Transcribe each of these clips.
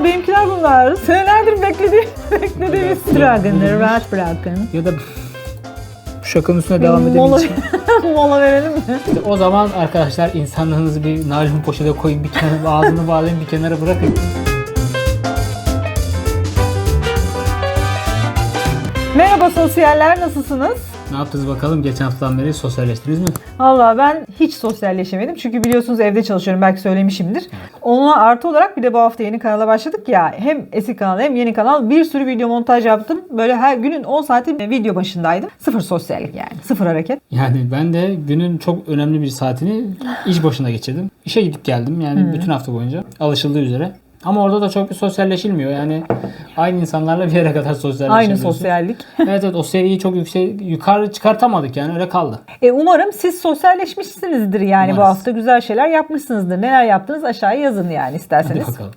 Aa benimkiler bunlar. Senelerdir beklediğim, beklediğimiz Dragon'ları rahat bırakın. Ya da şakanın üstüne devam Mola, edebiliriz. mola verelim mi? o zaman arkadaşlar insanlığınızı bir naylon poşete koyun bir kenara ağzını bağlayın bir kenara bırakın. Merhaba sosyaller nasılsınız? Ne yaptınız bakalım geçen haftadan beri sosyalleştiniz mi? Valla ben hiç sosyalleşemedim. Çünkü biliyorsunuz evde çalışıyorum. Belki söylemişimdir. Ona artı olarak bir de bu hafta yeni kanala başladık ya. Hem eski kanal hem yeni kanal bir sürü video montaj yaptım. Böyle her günün 10 saati video başındaydım. Sıfır sosyallik yani. Sıfır hareket. Yani ben de günün çok önemli bir saatini iş başına geçirdim. İşe gidip geldim yani bütün hafta boyunca alışıldığı üzere. Ama orada da çok bir sosyalleşilmiyor. Yani aynı insanlarla bir yere kadar Aynı sosyalleşemiyorsun. sosyallik. evet evet o seviyeyi çok yüksek yukarı çıkartamadık yani öyle kaldı. E umarım siz sosyalleşmişsinizdir yani bu Umarız. hafta güzel şeyler yapmışsınızdır. Neler yaptınız aşağıya yazın yani Hadi isterseniz. bakalım.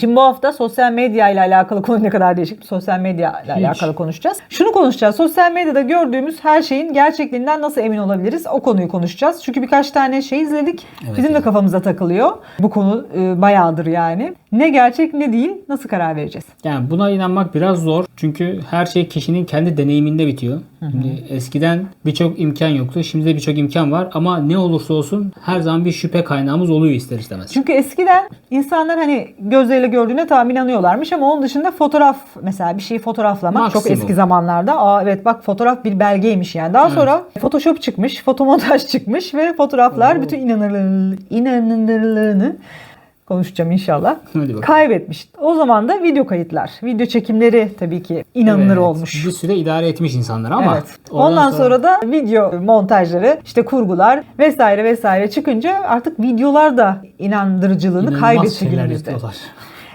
Şimdi bu hafta sosyal medya ile alakalı konu ne kadar değişik sosyal medya ile Hiç. alakalı konuşacağız. Şunu konuşacağız. Sosyal medyada gördüğümüz her şeyin gerçekliğinden nasıl emin olabiliriz? O konuyu konuşacağız. Çünkü birkaç tane şey izledik. Evet, Bizim de evet. kafamıza takılıyor. Bu konu e, bayağıdır yani. Ne gerçek ne değil nasıl karar vereceğiz? Yani buna inanmak biraz zor. Çünkü her şey kişinin kendi deneyiminde bitiyor. Şimdi eskiden birçok imkan yoktu. Şimdi de birçok imkan var. Ama ne olursa olsun her zaman bir şüphe kaynağımız oluyor ister istemez. Çünkü eskiden insanlar hani gözleriyle gördüğüne tam inanıyorlarmış ama onun dışında fotoğraf mesela bir şeyi fotoğraflamak çok Maksimum. eski zamanlarda. Aa evet bak fotoğraf bir belgeymiş yani. Daha sonra Photoshop çıkmış, fotomontaj çıkmış ve fotoğraflar Oo. bütün inanırlığını, inanırlığını konuşacağım inşallah. Kaybetmiş. O zaman da video kayıtlar, video çekimleri tabii ki inanılır Evet, olmuş. Bir süre idare etmiş insanlar ama Evet. oradan Ondan sonra... da video montajları, işte kurgular vesaire vesaire çıkınca artık videolar da inandırıcılığını inanılmaz kaybetti günümüzde. yapıyorlar.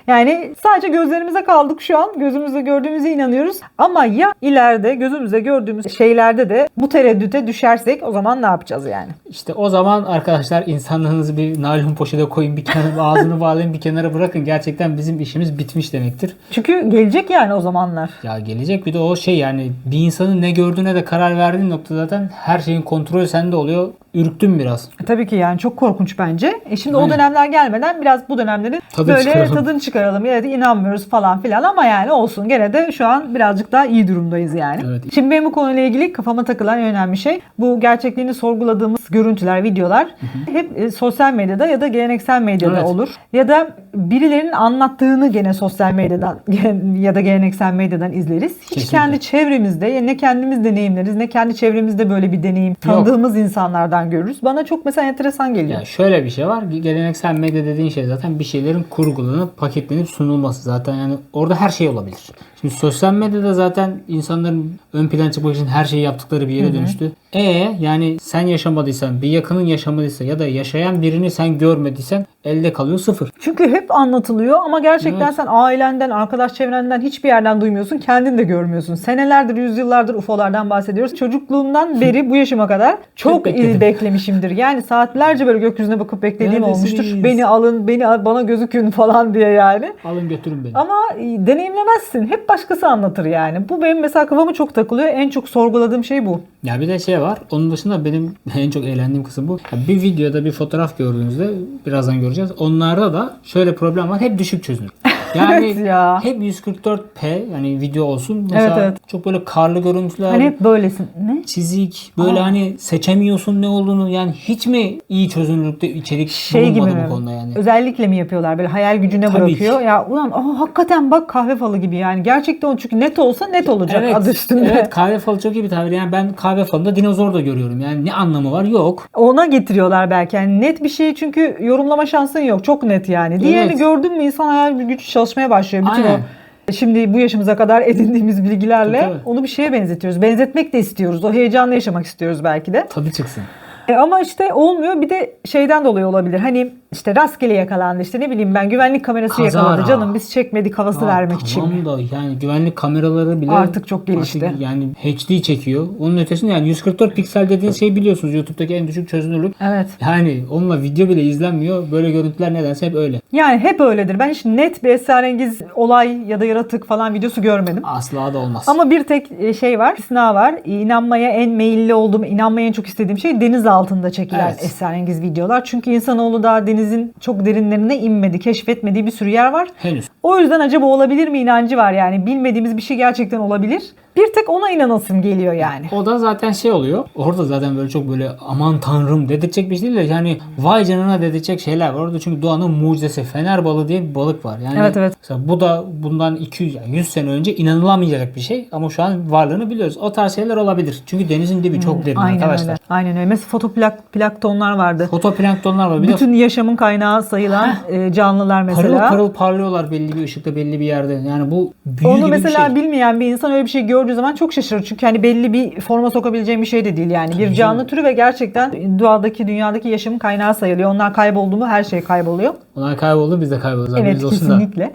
Yani sadece gözlerimize kaldık şu an. Gözümüzde gördüğümüze inanıyoruz. Ama ya ileride gözümüzde gördüğümüz şeylerde de bu tereddüte düşersek o zaman ne yapacağız yani? İşte o zaman arkadaşlar insanlığınızı bir naylon poşete koyun bir kenara ağzını bağlayın bir kenara bırakın. Gerçekten bizim işimiz bitmiş demektir. Çünkü gelecek yani o zamanlar. Ya gelecek bir de o şey yani bir insanın ne gördüğüne de karar verdiğin noktada zaten her şeyin kontrolü sende oluyor. Ürktüm biraz. E, Tabii ki yani çok korkunç bence. E şimdi o Aynen. dönemler gelmeden biraz bu dönemlerin Tadını böyle çıkaralım. tadını çıkaralım. Ya da inanmıyoruz falan filan ama yani olsun gene de şu an birazcık daha iyi durumdayız yani. Evet. Şimdi benim bu konuyla ilgili kafama takılan en önemli şey bu gerçekliğini sorguladığımız görüntüler, videolar hep e, sosyal medyada ya da geleneksel medyada Evet. olur. Ya da birilerinin anlattığını gene sosyal medyadan ya da geleneksel medyadan izleriz. Hiç Kesinlikle. kendi çevremizde ne kendimiz deneyimleriz ne kendi çevremizde böyle bir deneyim tanıdığımız insanlardan görürüz. Bana çok mesela enteresan geliyor. Ya şöyle bir şey var. Geleneksel medya dediğin şey zaten bir şeylerin kurgulanıp paketlenip sunulması zaten yani orada her şey olabilir. Şimdi sosyal medyada zaten insanların ön plana çıkmak için her şeyi yaptıkları bir yere dönüştü. E yani sen yaşamadıysan, bir yakının yaşamadıysa ya da yaşayan birini sen görmediysen elde kalıyor sıfır. Çünkü hep anlatılıyor ama gerçekten Evet. sen ailenden, arkadaş çevrenden hiçbir yerden duymuyorsun. Kendin de görmüyorsun. Senelerdir, yüzyıllardır UFO'lardan bahsediyoruz. Çocukluğumdan beri bu yaşıma kadar çok bekledim. beklemişimdir. Yani saatlerce böyle gökyüzüne bakıp beklediğim Neredesiniz? olmuştur. Beni alın, beni al- bana gözükün falan diye yani. Alın götürün beni. Ama e, deneyimlemezsin. Hep başkası anlatır yani. Bu benim mesela kafamı çok takılıyor. En çok sorguladığım şey bu. Ya bir de şey var. Onun dışında benim en çok eğlendiğim kısım bu. Ya bir videoda bir fotoğraf gördüğünüzde birazdan göreceğiz. Onlarda da şöyle problem var. Hep düşük çözünürlük. Yani Evet ya. hep 144p yani video olsun. Mesela Evet, evet. çok böyle karlı görüntüler, Hani hep böylesin. Ne? çizik, böyle Aa. hani seçemiyorsun ne olduğunu. Yani hiç mi iyi çözünürlükte içerik şey gibi bulunmadı mi? bu konuda yani? Özellikle mi yapıyorlar böyle hayal gücüne Tabii bırakıyor. ki. Ya ulan aa, hakikaten bak kahve falı gibi yani. Gerçekten o çünkü net olsa net olacak adı üstünde. evet kahve falı çok iyi bir tabir. Yani ben kahve falında dinozor da görüyorum. Yani ne anlamı var? Yok. Ona getiriyorlar belki. Yani net bir şey çünkü yorumlama şansın yok. Çok net yani. Diğerini Evet. gördün mü insan hayal gücü çalışmaya başlıyor. Bütün Aynen. o Şimdi bu yaşımıza kadar edindiğimiz bilgilerle Tabii, tabii. onu bir şeye benzetiyoruz. Benzetmek de istiyoruz. O heyecanla yaşamak istiyoruz belki de. Tadı çıksın. E ama işte olmuyor. Bir de şeyden dolayı olabilir. Hani işte rastgele yakalandı işte ne bileyim ben güvenlik kamerası Kazara. yakaladı. Canım biz çekmedik havası Aa, vermek için. tamam da yani güvenlik kameraları bile Artık çok gelişti. artık yani HD çekiyor. Onun ötesinde yani 144 piksel dediğiniz şey biliyorsunuz YouTube'daki en düşük çözünürlük. Evet. Yani onunla video bile izlenmiyor. Böyle görüntüler nedense hep öyle. Yani hep öyledir. Ben hiç net bir esrarengiz olay ya da yaratık falan videosu görmedim. Asla da olmaz. Ama bir tek e, şey var, istisna var. İnanmaya en meyilli olduğum, inanmaya en çok istediğim şey deniz altında çekilen Evet. esrarengiz videolar. Çünkü insanoğlu daha denizin çok derinlerine inmedi, keşfetmediği bir sürü yer var. Henüz. O yüzden acaba olabilir mi inancı var yani. Bilmediğimiz bir şey gerçekten olabilir. Bir tek ona inanasım geliyor yani. O da zaten şey oluyor. Orada zaten böyle çok böyle aman tanrım dedirtecek bir şey değil de yani vay canına dedirtecek şeyler var. Orada çünkü doğanın mucizesi fener balığı diye bir balık var. Yani Evet, evet. Mesela bu da bundan 200 yani 100 sene önce inanılamayacak bir şey ama şu an varlığını biliyoruz. O tarz şeyler olabilir. Çünkü denizin dibi çok derin Hmm, Aynen arkadaşlar. öyle. Aynen öyle. Mesela fotoplanktonlar vardı. Fotoplanktonlar var. Bir de Bütün yaşamın kaynağı sayılan e, canlılar parıl mesela. parıl parlıyorlar belli bir ışıkta belli bir yerde. Yani bu büyü Onu gibi mesela bir şey. bilmeyen bir insan öyle bir şey gördüğü zaman çok şaşırır. Çünkü hani belli bir forma sokabileceğim bir şey de değil yani. Bir canlı türü ve gerçekten doğadaki, dünyadaki yaşamın kaynağı sayılıyor. Onlar kayboldu mu her şey kayboluyor. Onlar kayboldu biz de kayboluruz. Evet da. kesinlikle.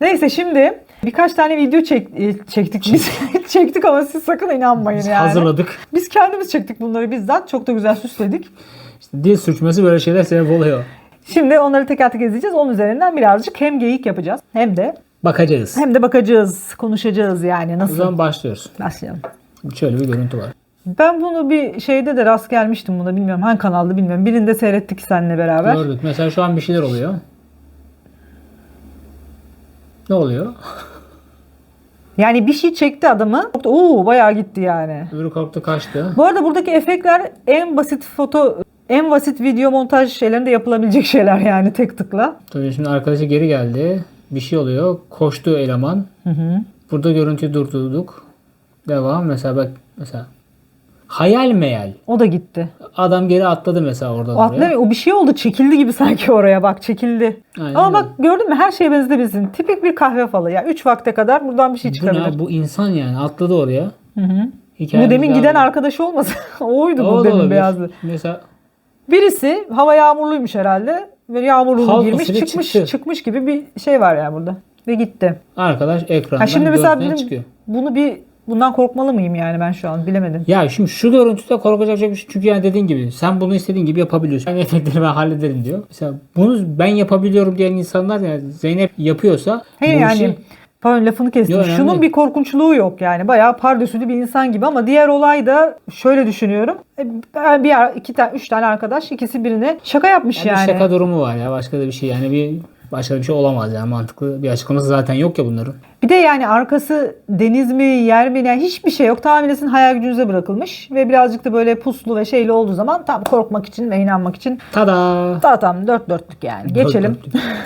Neyse şimdi birkaç tane video çek, e, çektik biz. çektik ama siz sakın inanmayın Biz yani. hazırladık. Biz kendimiz çektik bunları bizzat. Çok da güzel süsledik. İşte dil sürçmesi böyle şeyler sebep oluyor. Şimdi onları teker teker izleyeceğiz. Onun üzerinden birazcık hem geyik yapacağız hem de Bakacağız. hem de bakacağız, konuşacağız yani O nasıl. zaman başlıyoruz. Başlayalım. Şöyle bir görüntü var. Ben bunu bir şeyde de rast gelmiştim buna bilmiyorum hangi kanalda bilmiyorum. Birinde seyrettik seninle beraber. Gördük. Mesela şu an bir şeyler oluyor. Ne oluyor? Yani bir şey çekti adamı. Oo bayağı gitti yani. Öbürü korktu kaçtı. Bu arada buradaki efektler en basit foto en basit video montaj şeylerinde yapılabilecek şeyler yani tek tıkla. Tabii şimdi arkadaşı geri geldi. Bir şey oluyor. Koştu eleman. Burada görüntüyü durdurduk. Devam. Mesela bak mesela hayal meyal. O da gitti. Adam geri atladı mesela oradan O, oraya. o bir şey oldu çekildi gibi sanki oraya bak çekildi. Aynen Ama öyle. bak gördün mü her şeye benzetebilirsin. Tipik bir kahve falı ya. 3 vakte kadar buradan bir şey Bu, çıkabilir. ne? bu insan yani atladı oraya. Hı hı. Hikayemiz Bu demin giden arkadaşı olmasın. Oydu O bu demin beyazlı. Mesela Birisi hava yağmurluymuş herhalde. Yağmurluğuna Halk girmiş çıkmış çıktı. çıkmış gibi bir şey var yani burada. Ve gitti. arkadaş ekrandan Ha şimdi mesela benim çıkıyor. bunu bir bundan korkmalı mıyım yani ben şu an bilemedim. Ya şimdi şu görüntüde korkacak çok bir şey. Çünkü yani dediğin gibi sen bunu istediğin gibi yapabiliyorsun. Ben efektleri ben hallederim diyor. Mesela bunu ben yapabiliyorum diyen insanlar yani Zeynep yapıyorsa bu yani işi pardon lafını kestim. Yo, Şunun bir korkunçluğu yok yani. Bayağı pardösülü bir insan gibi ama diğer olay da şöyle düşünüyorum. E, Ben bir iki tane üç tane arkadaş ikisi birine şaka yapmış yani yani. şaka durumu var ya. Başka da bir şey yani bir başka bir şey olamaz yani mantıklı bir açıklaması zaten yok ya bunların. Bir de yani arkası deniz mi yer mi yani hiçbir şey yok. Tamamen sizin hayal gücünüze bırakılmış ve birazcık da böyle puslu ve şeyli olduğu zaman tam korkmak için ve inanmak için Tada! zaten dört dörtlük yani. Geçelim.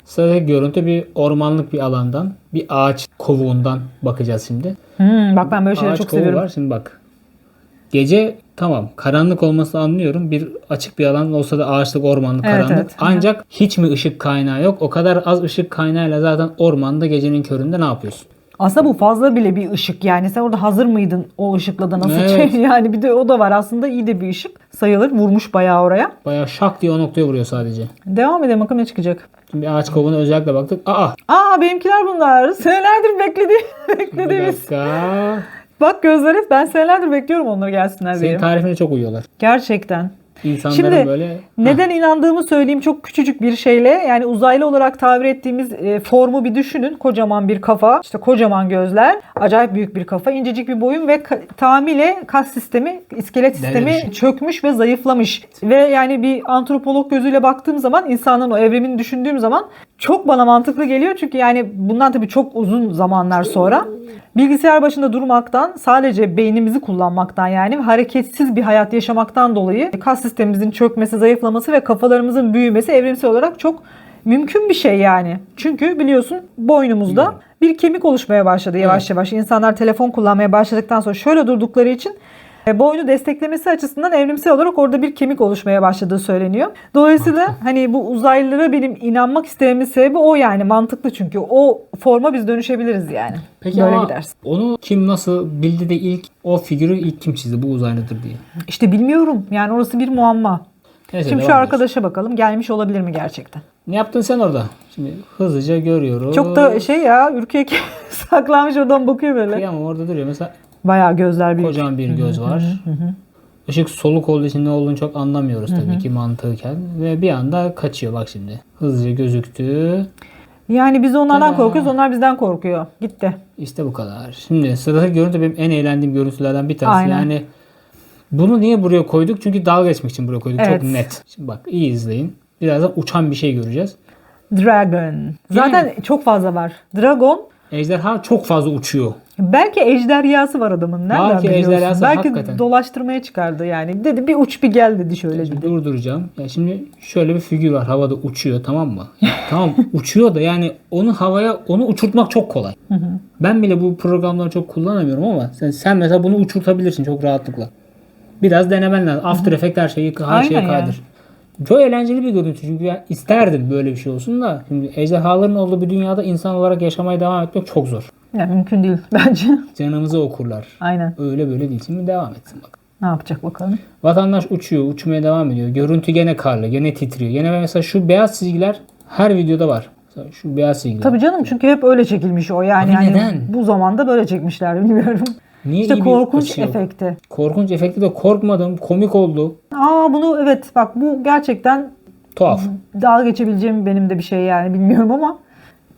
Sıradaki görüntü bir ormanlık bir alandan bir ağaç kovuğundan bakacağız şimdi. Hmm, bak ben böyle şeyleri ağaç çok kovuğu seviyorum. var. Şimdi bak. Gece tamam karanlık olmasını anlıyorum. Bir açık bir alan olsa da ağaçlık ormanlık Evet, karanlık. evet. Ancak hiç mi ışık kaynağı yok? O kadar az ışık kaynağıyla zaten ormanda gecenin köründe ne yapıyorsun? Aslında bu fazla bile bir ışık yani. Sen orada hazır mıydın o ışıkla da nasıl Evet. şey- yani bir de o da var aslında iyi de bir ışık sayılır. Vurmuş bayağı oraya. Bayağı şak diye o noktaya vuruyor sadece. Devam edelim bakalım ne çıkacak. Şimdi bir ağaç kovuğuna özellikle baktık. Aa! Aa benimkiler bunlar. Senelerdir bekledi. Bir Beklediğimiz. dakika. Bak gözleri ben senelerdir bekliyorum onlar gelsinler diye. Senin tarifine çok uyuyorlar. Gerçekten. İnsanların Şimdi böyle Neden inandığımı söyleyeyim çok küçücük bir şeyle yani uzaylı olarak tabir ettiğimiz e, formu bir düşünün. Kocaman bir kafa, işte kocaman gözler, acayip büyük bir kafa, incecik bir boyun ve ka- tamamıyla kas sistemi, iskelet sistemi Delirmiş. çökmüş ve zayıflamış. Ve yani bir antropolog gözüyle baktığım zaman insanın o evrimini düşündüğüm zaman çok bana mantıklı geliyor. Çünkü yani bundan tabii çok uzun zamanlar sonra bilgisayar başında durmaktan sadece beynimizi kullanmaktan yani hareketsiz bir hayat yaşamaktan dolayı kas sistemimizin çökmesi, zayıflaması ve kafalarımızın büyümesi evrimsel olarak çok mümkün bir şey yani. Çünkü biliyorsun boynumuzda bir kemik oluşmaya başladı yavaş yavaş. İnsanlar telefon kullanmaya başladıktan sonra şöyle durdukları için boynu desteklemesi açısından evrimsel olarak orada bir kemik oluşmaya başladığı söyleniyor. Dolayısıyla hani bu uzaylılara benim inanmak istememin sebebi o yani mantıklı çünkü o forma biz dönüşebiliriz yani. Peki Böyle ama gidersin. onu kim nasıl bildi de ilk o figürü ilk kim çizdi bu uzaylıdır diye. İşte bilmiyorum yani orası bir muamma. Neyse, Şimdi şu arkadaşa bakalım gelmiş olabilir mi gerçekten? Ne yaptın sen orada? Şimdi hızlıca görüyoruz. Çok da şey ya ürkek saklanmış oradan bakıyor böyle. Kıyamam orada duruyor. Mesela Bayağı gözler büyük. kocaman bir göz var. Işık soluk olduğu için ne olduğunu çok anlamıyoruz tabii ki mantıken. Ve bir anda kaçıyor bak şimdi. Hızlıca gözüktü. Yani biz onlardan Tada. korkuyoruz onlar bizden korkuyor. Gitti. İşte bu kadar. Şimdi sıradaki görüntü benim en eğlendiğim görüntülerden bir tanesi. Aynen. Yani bunu niye buraya koyduk? Çünkü dalga geçmek için buraya koyduk. Evet. Çok net. Şimdi bak iyi izleyin. Birazdan uçan bir şey göreceğiz. Dragon. Zaten çok fazla var. Dragon. Ejderha çok fazla uçuyor. Belki ejderhası var adamın. Nereden Belki biliyorsun? ejderhası Belki hakikaten. dolaştırmaya çıkardı yani. Dedi bir uç bir gel dedi şöyle. Dedi. durduracağım. Ya şimdi şöyle bir figür var. Havada uçuyor tamam mı? tamam uçuyor da yani onu havaya onu uçurtmak çok kolay. Ben bile bu programları çok kullanamıyorum ama sen, sen mesela bunu uçurtabilirsin çok rahatlıkla. Biraz denemen lazım. After Effects her şeyi her şeye Aynen yani. Çok eğlenceli bir görüntü çünkü ya isterdim böyle bir şey olsun da şimdi ejderhaların olduğu bir dünyada insan olarak yaşamaya devam etmek çok zor. Yani mümkün değil bence. Canımızı okurlar. Aynen. Öyle böyle değil. Şimdi devam etsin bak. Ne yapacak bakalım. Vatandaş uçuyor, uçmaya devam ediyor. Görüntü gene karlı, gene titriyor. Gene mesela şu beyaz çizgiler her videoda var. Mesela şu beyaz çizgiler. Tabii canım çünkü hep öyle çekilmiş o yani. Abi yani neden? Bu zamanda böyle çekmişler bilmiyorum. Niye İşte korkunç yok? efekti. Korkunç efekti de korkmadım. Komik oldu. Aa bunu evet bak bu gerçekten Tuhaf. dalga geçebileceğim benim de bir şey yani bilmiyorum ama.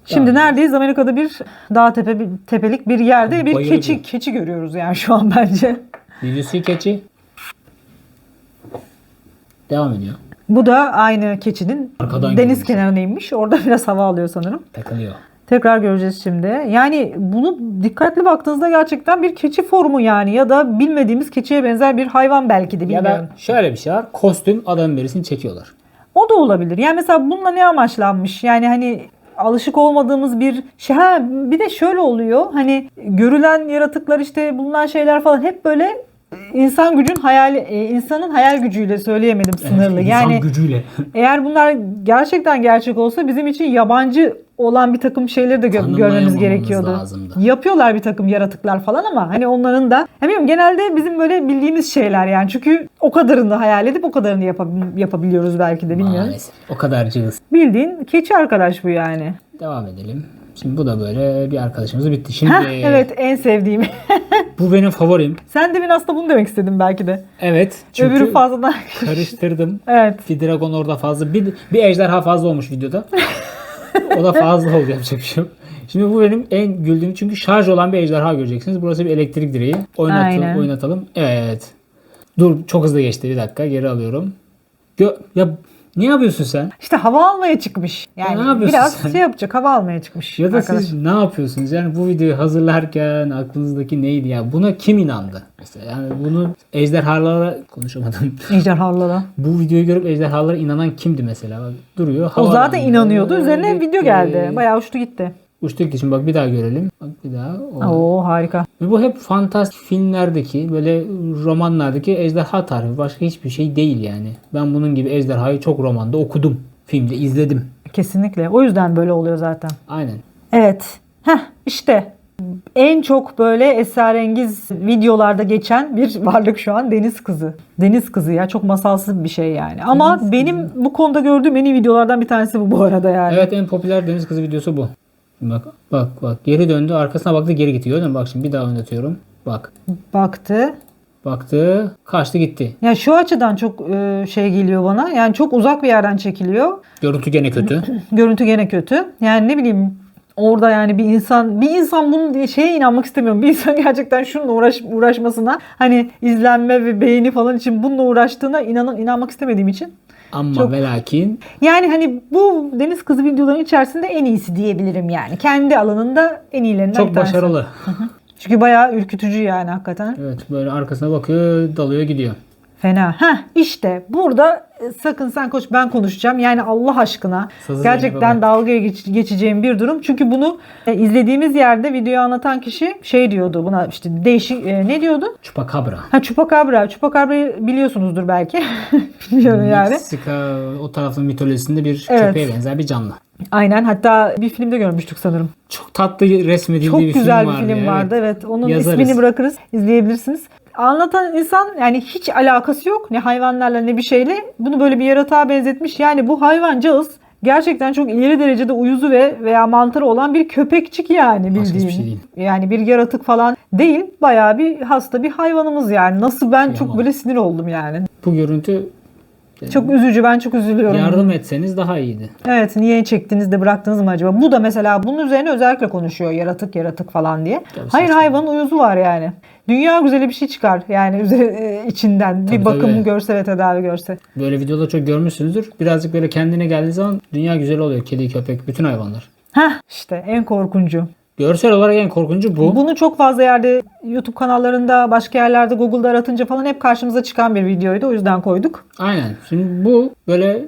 Şimdi Tamam. neredeyiz? Amerika'da bir dağ tepe, bir tepelik bir yerde bir Bayırdı. keçi keçi görüyoruz yani şu an bence. Videosu keçi. Devam ediyor. Bu da aynı keçinin Arkadan deniz görmüş. kenarına inmiş. Orada biraz hava alıyor sanırım. Takılıyor. Tekrar göreceğiz şimdi. Yani bunu dikkatli baktığınızda gerçekten bir keçi formu yani ya da bilmediğimiz keçiye benzer bir hayvan belki de Ya bilmiyorum. da şöyle bir şey var. Kostüm adam birisini çekiyorlar. O da olabilir. Yani mesela bununla ne amaçlanmış? Yani hani alışık olmadığımız bir şey. Ha bir de şöyle oluyor. Hani görülen yaratıklar işte bulunan şeyler falan hep böyle insan gücün hayali e, insanın hayal gücüyle söyleyemedim sınırlı. İnsan yani gücüyle. eğer bunlar gerçekten gerçek olsa bizim için yabancı olan bir takım şeyleri de gö- görmemiz gerekiyordu. lazımdı. Yapıyorlar bir takım yaratıklar falan ama hani onların da bilmiyorum, genelde bizim böyle bildiğimiz şeyler yani. Çünkü o kadarını hayal edip o kadarını yapabil- yapabiliyoruz belki de bilmiyorum. Maalesef. O kadar cılız. Bildiğin keçi arkadaş bu yani. Devam edelim. Şimdi bu da böyle bir arkadaşımız bitti. Şimdi Heh, evet en sevdiğim. bu benim favorim. Sen demin aslında bunu demek istedim belki de. Evet. Çünkü Öbürü fazladan. karıştırdım. evet. Bir dragon orada fazla. Bir, bir ejderha fazla olmuş videoda. o da fazla oldu yapacak bir şey yok. Şimdi bu benim en güldüğüm çünkü şarj olan bir ejderha göreceksiniz. Burası bir elektrik direği. Oynatalım, Aynen. oynatalım. Evet. Dur çok hızlı geçti bir dakika geri alıyorum. Gö ya ne yapıyorsun sen? İşte hava almaya çıkmış. Yani ne yapıyorsun biraz sen? şey yapacak hava almaya çıkmış. Ya da arkadaş. siz ne yapıyorsunuz? Yani bu videoyu hazırlarken aklınızdaki neydi ya? Buna kim inandı? Mesela yani bunu ejderhalara konuşamadım. Ejderhalara. bu videoyu görüp ejderhalara inanan kimdi mesela? Duruyor. O zaten inanıyordu. Üzerine video geldi. Bayağı uçtu gitti. Uçtu gitti. Şimdi bak bir daha görelim. Bak bir daha. O. Oo harika. Ve bu hep fantastik filmlerdeki böyle romanlardaki ejderha tarifi. Başka hiçbir şey değil yani. Ben bunun gibi ejderhayı çok romanda okudum. Filmde izledim. Kesinlikle. O yüzden böyle oluyor zaten. Aynen. Evet. Heh işte en çok böyle esrarengiz videolarda geçen bir varlık şu an deniz kızı. Deniz kızı ya çok masalsı bir şey yani. Ama benim bu konuda gördüğüm en iyi videolardan bir tanesi bu bu arada yani. Evet en popüler deniz kızı videosu bu. Bak bak bak geri döndü arkasına baktı geri gitti gördün mü? Bak şimdi bir daha oynatıyorum. Bak Baktı. baktı kaçtı gitti. Ya şu açıdan çok e, şey geliyor bana. Yani çok uzak bir yerden çekiliyor. Görüntü gene kötü. Görüntü gene kötü. Yani ne bileyim orada yani bir insan bir insan bunun diye şeye inanmak istemiyorum. Bir insan gerçekten şununla uğraş, uğraşmasına hani izlenme ve beğeni falan için bununla uğraştığına inan, inanmak istemediğim için. Ama Çok- ve lakin Yani hani bu deniz kızı videoların içerisinde en iyisi diyebilirim yani. Kendi alanında en iyilerinden çok bir tanesi. başarılı. Çünkü bayağı ürkütücü yani hakikaten. Evet böyle arkasına bakıyor dalıyor gidiyor. Fena. Heh işte burada sakın sen koş ben konuşacağım. Yani Allah aşkına Sazı gerçekten dalga geç- geçeceğim bir durum. Çünkü bunu e, izlediğimiz yerde videoyu anlatan kişi şey diyordu buna işte değişik e, ne diyordu? Chupacabra. Ha Chupacabra. Chupacabra'yı biliyorsunuzdur belki. Bilmiyorum yani. Meksika o tarafın mitolojisinde bir Evet. köpeğe benzer bir canlı. Aynen hatta bir filmde görmüştük sanırım. Çok tatlı resmedildiği Çok bir güzel film bir vardı. film vardı. Evet. Onun Yazarız. ismini bırakırız. izleyebilirsiniz. Anlatan insan yani hiç alakası yok. Ne hayvanlarla ne bir şeyle. Bunu böyle bir yaratığa benzetmiş. Yani bu hayvancağız gerçekten çok ileri derecede uyuzu ve veya mantarı olan bir köpekçik yani bildiğin. Şey değil. Yani bir yaratık falan değil. Bayağı bir hasta bir hayvanımız yani. Nasıl ben çok Kıyamam. böyle sinir oldum yani. Bu görüntü Çok üzücü. Ben çok üzülüyorum. Yardım etseniz daha iyiydi. Evet niye çektiniz de bıraktınız mı acaba? Bu da mesela bunun üzerine özellikle konuşuyor. Yaratık yaratık falan diye. Tabii Hayır saçma. hayvanın uyuzu var yani. Dünya güzeli bir şey çıkar yani e, içinden. Tabii, bir bakım tabii. görse ve tedavi görse. Böyle videoda çok görmüşsünüzdür. Birazcık böyle kendine geldiği zaman dünya güzel oluyor. Kedi, köpek, bütün hayvanlar. Heh işte en korkuncu. Görsel olarak en korkuncu bu. Bunu çok fazla yerde YouTube kanallarında, başka yerlerde Google'da aratınca falan hep karşımıza çıkan bir videoydu. O yüzden koyduk. Aynen. Şimdi bu böyle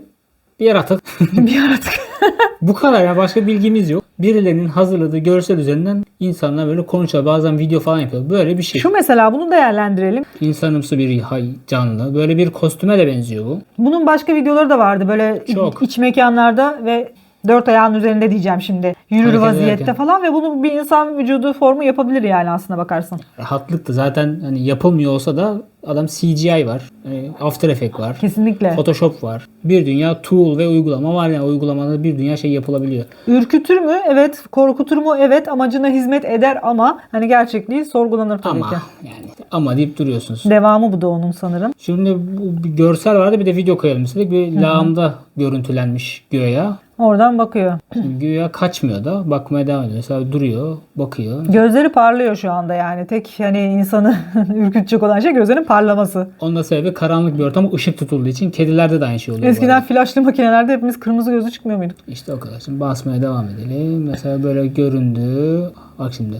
bir yaratık. bir yaratık. bu kadar ya başka bilgimiz yok. Birilerinin hazırladığı görsel üzerinden insanlar böyle konuşuyor. Bazen video falan yapıyor. Böyle bir şey. Şu mesela bunu değerlendirelim. İnsanımsı bir hay canlı. Böyle bir kostüme de benziyor bu. Bunun başka videoları da vardı böyle Çok. iç mekanlarda ve dört ayağın üzerinde diyeceğim şimdi. Yürür Hareket vaziyette ederken. falan ve bunu bir insan vücudu formu yapabilir yani aslına bakarsan. Rahatlıkla zaten hani yapılmıyor olsa da adam CGI var. e, After Effects var. Kesinlikle. Photoshop var. Bir dünya tool ve uygulama var ya uygulamada bir dünya şey yapılabiliyor. Ürkütür mü? Evet. Korkutur mu? Evet. Amacına hizmet eder ama hani gerçekliği sorgulanır tabii Ama ki. yani ama deyip duruyorsunuz. Devamı bu da onun sanırım. Şimdi bu bir görsel vardı bir de video koyalım istedik. Bir lağımda görüntülenmiş göğe. Oradan bakıyor. Şimdi güya kaçmıyor da bakmaya devam ediyor. Mesela duruyor, bakıyor. Gözleri parlıyor şu anda yani. Tek hani insanı ürkütecek olan şey gözlerin parlaması. Onun da sebebi karanlık bir ortam ışık tutulduğu için kedilerde de aynı şey oluyor. Eskiden flaşlı makinelerde hepimiz kırmızı gözü çıkmıyor muyduk? İşte o kadar. Şimdi basmaya devam edelim. Mesela böyle göründü. Bak şimdi.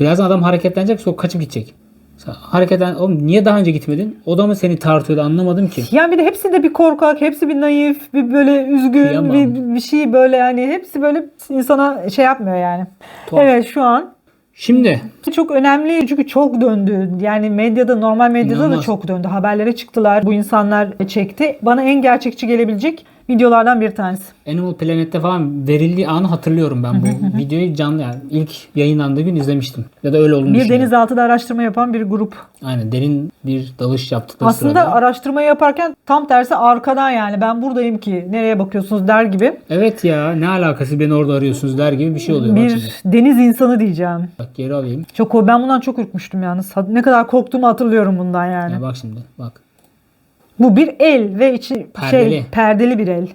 Birazdan adam hareketlenecek sonra kaçıp gidecek. Hareketen oğlum niye daha önce gitmedin? O da mı seni tartıyordu anlamadım ki. Yani bir de hepsi de bir korkak, hepsi bir naif, bir böyle üzgün, Kıyamam. bir, bir şey böyle yani hepsi böyle insana şey yapmıyor yani. Tuhaf. Evet şu an Şimdi çok önemli çünkü çok döndü. Yani medyada normal medyada da İnanılmaz. çok döndü. Haberlere çıktılar. Bu insanlar çekti. Bana en gerçekçi gelebilecek videolardan bir tanesi. Animal Planet'te falan verildiği anı hatırlıyorum ben bu videoyu canlı yani ilk yayınlandığı gün izlemiştim. Ya da öyle olduğunu Bir denizaltıda araştırma yapan bir grup. Aynen derin bir dalış yaptıkları Aslında sırada. araştırma yaparken tam tersi arkadan yani ben buradayım ki nereye bakıyorsunuz der gibi Evet ya ne alakası beni orada arıyorsunuz der gibi bir şey oluyor. Bir şimdi. deniz insanı diyeceğim. Bak geri alayım. Çok ben bundan çok ürkmüştüm yalnız. Ne kadar korktuğumu hatırlıyorum bundan yani. Ya bak şimdi bak. Bu bir el ve içi Perdeli. şey perdeli bir el.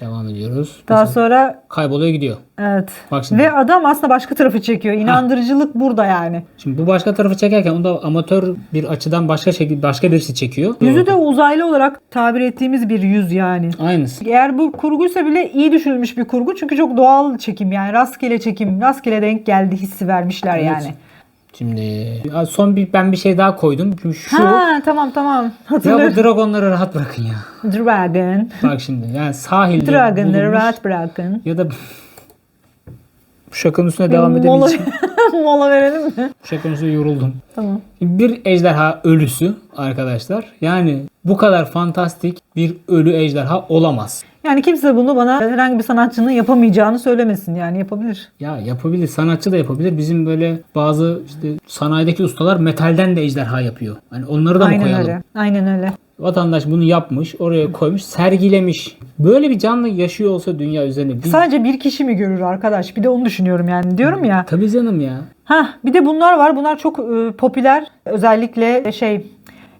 Devam ediyoruz. Daha Mesela sonra kayboluyor gidiyor. evet. Bak şimdi. Ve adam aslında başka tarafı çekiyor. İnandırıcılık burada yani. Şimdi bu başka tarafı çekerken onu da amatör bir açıdan başka şekilde başka birisi çekiyor. Yüzü de uzaylı olarak tabir ettiğimiz bir yüz yani. Aynısı. Eğer bu kurguysa bile iyi düşünülmüş bir kurgu. Çünkü çok doğal çekim yani. Rastgele çekim. Rastgele denk geldi hissi vermişler Evet. yani. Şimdi ya son bir ben bir şey daha koydum. Şu Ha tamam tamam. ya Hatırlıyorum. bu dragonları rahat bırakın ya. Dragon. Bak şimdi yani sahilde Dragon'ları bulunmuş rahat bırakın. ya da şakanın üstüne devam edebileceğim. mola verelim mi? Şakanın üstüne yoruldum. Tamam. Bir ejderha ölüsü arkadaşlar. Yani bu kadar fantastik bir ölü ejderha olamaz. Yani kimse bunu bana herhangi bir sanatçının yapamayacağını söylemesin. Yani yapabilir. Ya yapabilir. Sanatçı da yapabilir. Bizim böyle bazı işte sanayideki ustalar metalden de ejderha yapıyor. Hani onları da mı Aynen koyalım? öyle. Aynen öyle. Vatandaş bunu yapmış, oraya koymuş, sergilemiş. Böyle bir canlı yaşıyor olsa dünya üzerinde. Bir... Sadece bir kişi mi görür arkadaş? Bir de onu düşünüyorum yani. Diyorum ya. Tabii canım ya. Ha bir de bunlar var. Bunlar çok e, popüler. Özellikle şey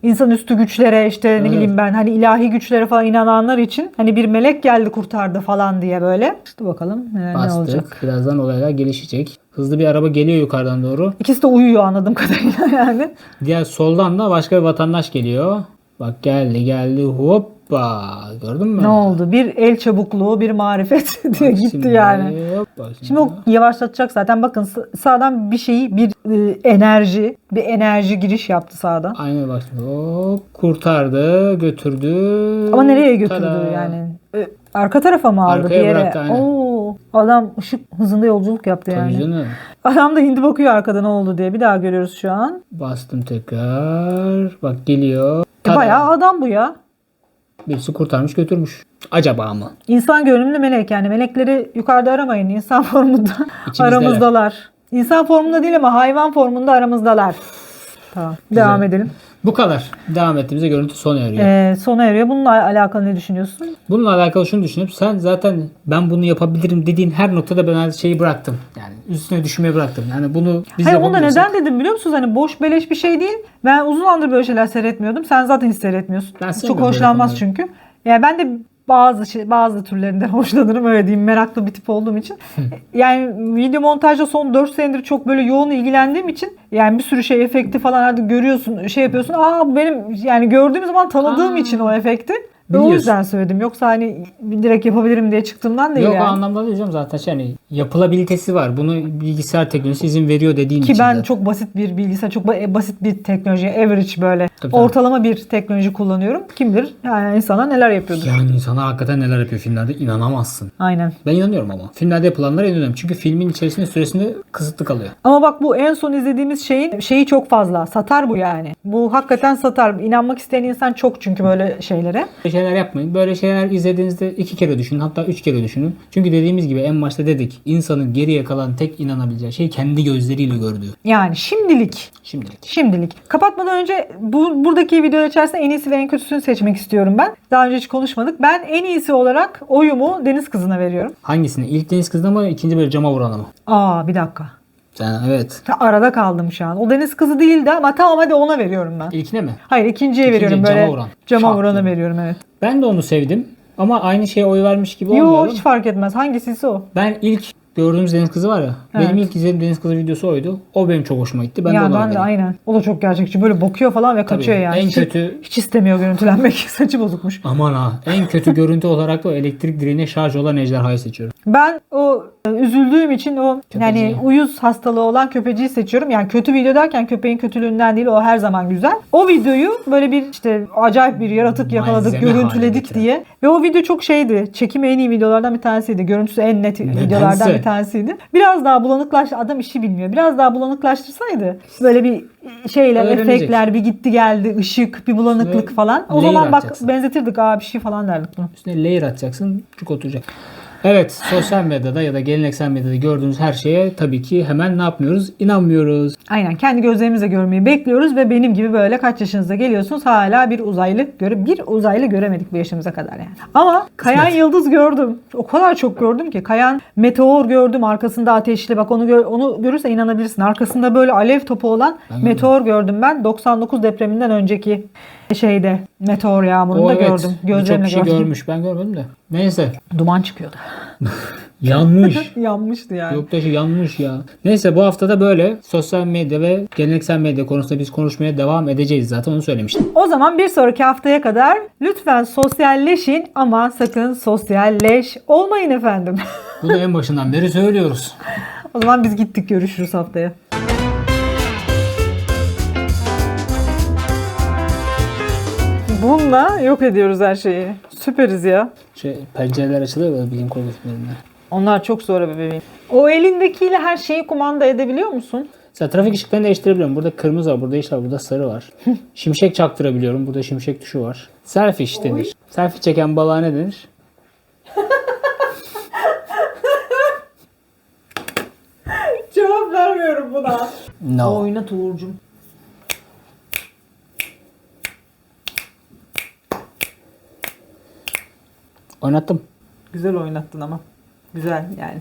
insanüstü güçlere işte ne Evet. bileyim ben hani ilahi güçlere falan inananlar için hani bir melek geldi kurtardı falan diye böyle. İşte bakalım e, ne Bastık. olacak. Birazdan olaylar gelişecek. Hızlı bir araba geliyor yukarıdan doğru. İkisi de uyuyor anladığım kadarıyla yani. Diğer soldan da başka bir vatandaş geliyor. Bak geldi geldi hoppa. Gördün mü? Ne oldu? Bir el çabukluğu, bir marifet diye gitti Şimdi, yani. hop, bak şimdi. Şimdi o yavaşlatacak zaten. Bakın sa- sağdan bir şeyi, bir e, enerji, bir enerji giriş yaptı sağdan. Aynen bak şimdi. Hop kurtardı, götürdü. Ama nereye götürdü Tada. yani? E, Arka tarafa mı aldı Arkaya bir yere? bıraktı, aynen. Oo, adam ışık hızında yolculuk yaptı Tabii yani. canım. Adam da indi bakıyor arkada ne oldu diye. Bir daha görüyoruz şu an. Bastım tekrar. Bak geliyor. E, bayağı adam bu ya. Birisi kurtarmış götürmüş. Acaba mı? İnsan görünümlü melek yani. Melekleri yukarıda aramayın. İnsan formunda aramızdalar. İnsan formunda değil ama hayvan formunda aramızdalar. Tamam. Devam edelim. Bu kadar. Devam ettiğimizde görüntü sona eriyor. Ee, sona eriyor. Bununla alakalı ne düşünüyorsun? Bununla alakalı şunu düşünüp sen zaten ben bunu yapabilirim dediğin her noktada ben her şeyi bıraktım. Yani üstüne düşünmeyi bıraktım. Yani bunu biz Hayır onu da neden dedim biliyor musunuz? Hani boş beleş bir şey değil. Ben uzun zamandır böyle şeyler seyretmiyordum. Sen zaten hiç seyretmiyorsun. Ben Çok hoşlanmaz çünkü. Yani ben de bazı şey, bazı türlerinden hoşlanırım öyle diyeyim meraklı bir tip olduğum için. yani video montajda son 4 senedir çok böyle yoğun ilgilendiğim için yani bir sürü şey efekti falan hadi görüyorsun şey yapıyorsun. Aa benim yani gördüğüm zaman tanıdığım Aa. için o efekti. Ve o yüzden söyledim. Yoksa hani direkt yapabilirim diye çıktığımdan değil Yok o yani. anlamda değil canım zaten şey hani yapılabilitesi var. Bunu bilgisayar teknolojisi izin veriyor dediğin Ki için ben çok basit bir bilgisayar, çok ba- basit bir teknoloji, average böyle Tabii, tabii. ortalama bir teknoloji kullanıyorum. Kim bilir yani insana neler yapıyordur. yani insana hakikaten neler yapıyor filmlerde inanamazsın. Aynen. Ben inanıyorum ama. Filmlerde yapılanlara inanıyorum. Çünkü filmin içerisinde süresinde kısıtlı kalıyor. Ama bak bu en son izlediğimiz şeyin şeyi çok fazla. Satar bu yani. Bu hakikaten satar. İnanmak isteyen insan çok çünkü böyle şeylere. Şeyler yapmayın. Böyle şeyler izlediğinizde iki kere düşünün. Hatta üç kere düşünün. Çünkü dediğimiz gibi en başta dedik. insanın geriye kalan tek inanabileceği şey kendi gözleriyle gördüğü. Yani şimdilik Şimdilik. Şimdilik. Kapatmadan önce bu buradaki video içerisinde en iyisi ve en kötüsünü seçmek istiyorum ben. Daha önce hiç konuşmadık. Ben en iyisi olarak oyumu Deniz Kızı'na veriyorum. Hangisini? İlk deniz kızına mı? ikinci böyle cama vurana mı? Aa bir dakika. Sen evet. Arada kaldım şu an. O Deniz Kızı değildi ama tamam hadi ona veriyorum ben. İlkine mi? Hayır ikinciye İkinci, veriyorum cama böyle. vuran. Cama Şak vuranı diye. veriyorum evet. Ben de onu sevdim. Ama aynı şeye oy vermiş gibi Yo olmayalım. hiç fark etmez. Hangisiyse o. Ben ilk gördüğümüz deniz kızı var ya. Evet. Benim ilk izlediğim deniz kızı videosu oydu. O benim çok hoşuma gitti. Ben de ya ona ben de aynen. O da çok gerçekçi. Böyle bakıyor falan ve Tabii, kaçıyor yani. En hiç, kötü hiç istemiyor görüntülenmek. Saçı bozukmuş. Aman ha. En kötü görüntü olarak da o elektrik direğine şarj olan ejderhayı seçiyorum. Ben o e, üzüldüğüm için o Köpeciği. yani uyuz hastalığı olan köpeciyi seçiyorum. Yani kötü video derken köpeğin kötülüğünden değil o her zaman güzel. O videoyu böyle bir işte acayip bir yaratık yakaladık, Malzeme görüntüledik diye. Ve o video çok şeydi. Çekimi en iyi videolardan bir tanesiydi. Görüntüsü en net videolardan bir tanesiydi. Biraz daha bulanıklaş adam işi bilmiyor. Biraz daha bulanıklaştırsaydı böyle bir şeyler, Öğrenecek. efektler bir gitti geldi, ışık, bir bulanıklık Ve falan. O zaman bak atacaksın. benzetirdik aa bir şey falan derdik bunu. Üstüne layer atacaksın. Çuk oturacak. Evet sosyal medyada ya da geleneksel medyada gördüğünüz her şeye tabii ki hemen ne yapmıyoruz? İnanmıyoruz. Aynen kendi gözlerimizle görmeyi bekliyoruz ve benim gibi böyle kaç yaşınızda geliyorsunuz hala bir uzaylı göre bir uzaylı göremedik bu yaşımıza kadar yani. Ama kayan Kısmet. yıldız gördüm. O kadar çok gördüm ki kayan meteor gördüm arkasında ateşli bak onu gör, onu görürse inanabilirsin. Arkasında böyle alev topu olan Ben meteor gördüm ben 99 depreminden önceki şeyde meteor yağmurunu O da evet. gördüm. Birçok Gözlerimle kişi gördüm. görmüş. Ben görmedim de. Neyse. Duman çıkıyordu. Yanmış. Yanmıştı yani. Yok da şey yanmış ya. Neyse bu hafta da böyle sosyal medya ve geleneksel medya konusunda biz konuşmaya devam edeceğiz zaten onu söylemiştim. O zaman bir sonraki haftaya kadar lütfen sosyalleşin ama sakın sosyalleş olmayın efendim. Bunu en başından beri söylüyoruz. o zaman biz gittik görüşürüz haftaya. Bununla yok ediyoruz her şeyi. Süperiz ya. Şey, pencereler açılıyor böyle bilim kurgu filmlerinde. Onlar çok zor bebeğim. O elindekiyle her şeyi kumanda edebiliyor musun? Mesela trafik ışıklarını değiştirebiliyorum. Burada kırmızı var, burada yeşil var, burada sarı var. şimşek çaktırabiliyorum. Burada şimşek tuşu var. Selfie denir. Selfie çeken balığa ne denir? Cevap vermiyorum buna. No. Oynat Uğur'cum. Oynattım. Güzel oynattın ama. Güzel yani.